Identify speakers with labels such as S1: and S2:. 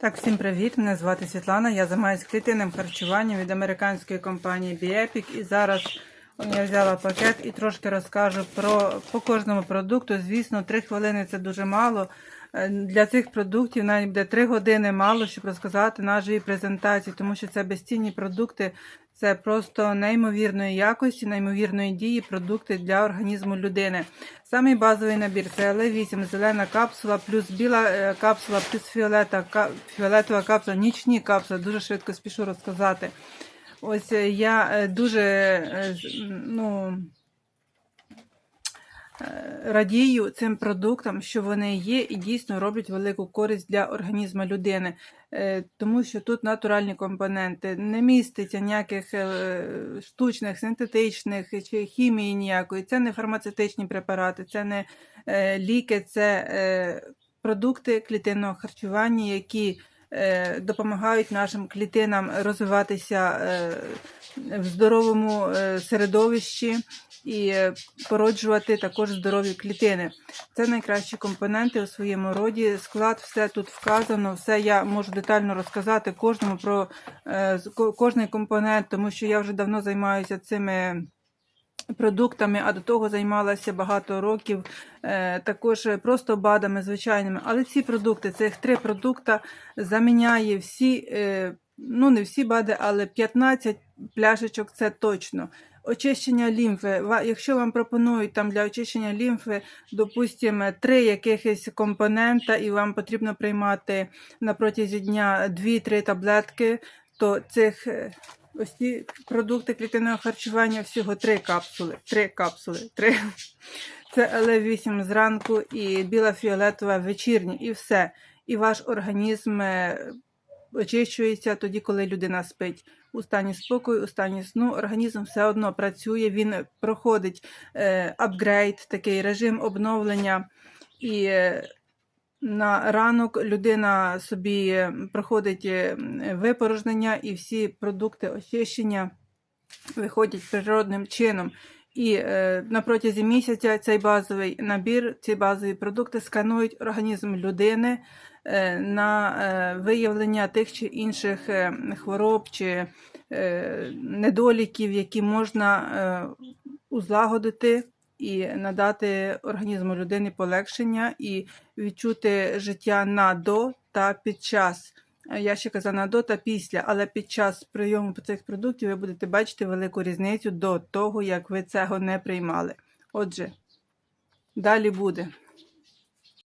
S1: Так, всім привіт! Мене звати Світлана. Я займаюся клітинним харчуванням від американської компанії Biepic. І зараз я взяла пакет і трошки розкажу про по кожному продукту. Звісно, 3 хвилини це дуже мало. Е, Для цих продуктів навіть буде 3 години мало, щоб розказати на живій презентації, тому що це безцінні продукти. Це просто неймовірної якості, неймовірної дії продукти для організму людини. Самий базовий набір це Л8, зелена капсула, плюс біла е, капсула, плюс фіолета, фіолетова капсула, нічні капсули. Дуже швидко спішу розказати. Ось е, я дуже ну, радію цим продуктам, що вони є і дійсно роблять велику користь для організму людини, Е, тому що тут натуральні компоненти, не міститься ніяких е, штучних, синтетичних чи хімії ніякої. Це не фармацевтичні препарати, це не е, ліки, це е, продукти клітинного харчування, які е, допомагають нашим клітинам розвиватися е, в здоровому е, середовищі і породжувати також здорові клітини. Це найкращі компоненти у своєму роді. Склад, все тут вказано, все я можу детально розказати кожному про е, кожний компонент, тому що я вже давно займаюся цими. Продуктами, а до того займалася багато років е, також просто БАДами звичайними. Але ці продукти, цих три продукти заміняє всі, е, ну не всі БАДи, але 15 пляшечок це точно. Очищення лімфи. Якщо вам пропонують там для очищення лімфи, допустимо, три якихось компонента, і вам потрібно приймати на протязі дня 2-3 таблетки, то цих е, ось ці продукти клітинного харчування всього три капсули. Три капсули. Три. Це ЛВ8 зранку і біла фіолетова вечірні, і все. І ваш організм е, очищується тоді, коли людина спить. У стані спокою, у стані сну організм все одно працює, він проходить е, апгрейд, такий режим обновлення. І е, на ранок людина собі е, проходить випорожнення, і всі продукти очищення виходять природним чином. І е, на протязі місяця цей базовий набір, ці базові продукти сканують організм людини на е, виявлення тих чи інших е, хвороб чи е, недоліків, які можна е, узлагодити і надати організму людини полегшення і відчути життя на до та під час. Е, Я ще казала на до та після, але під час прийому цих продуктів ви будете бачити велику різницю до того, як ви цього не приймали. Отже, далі буде.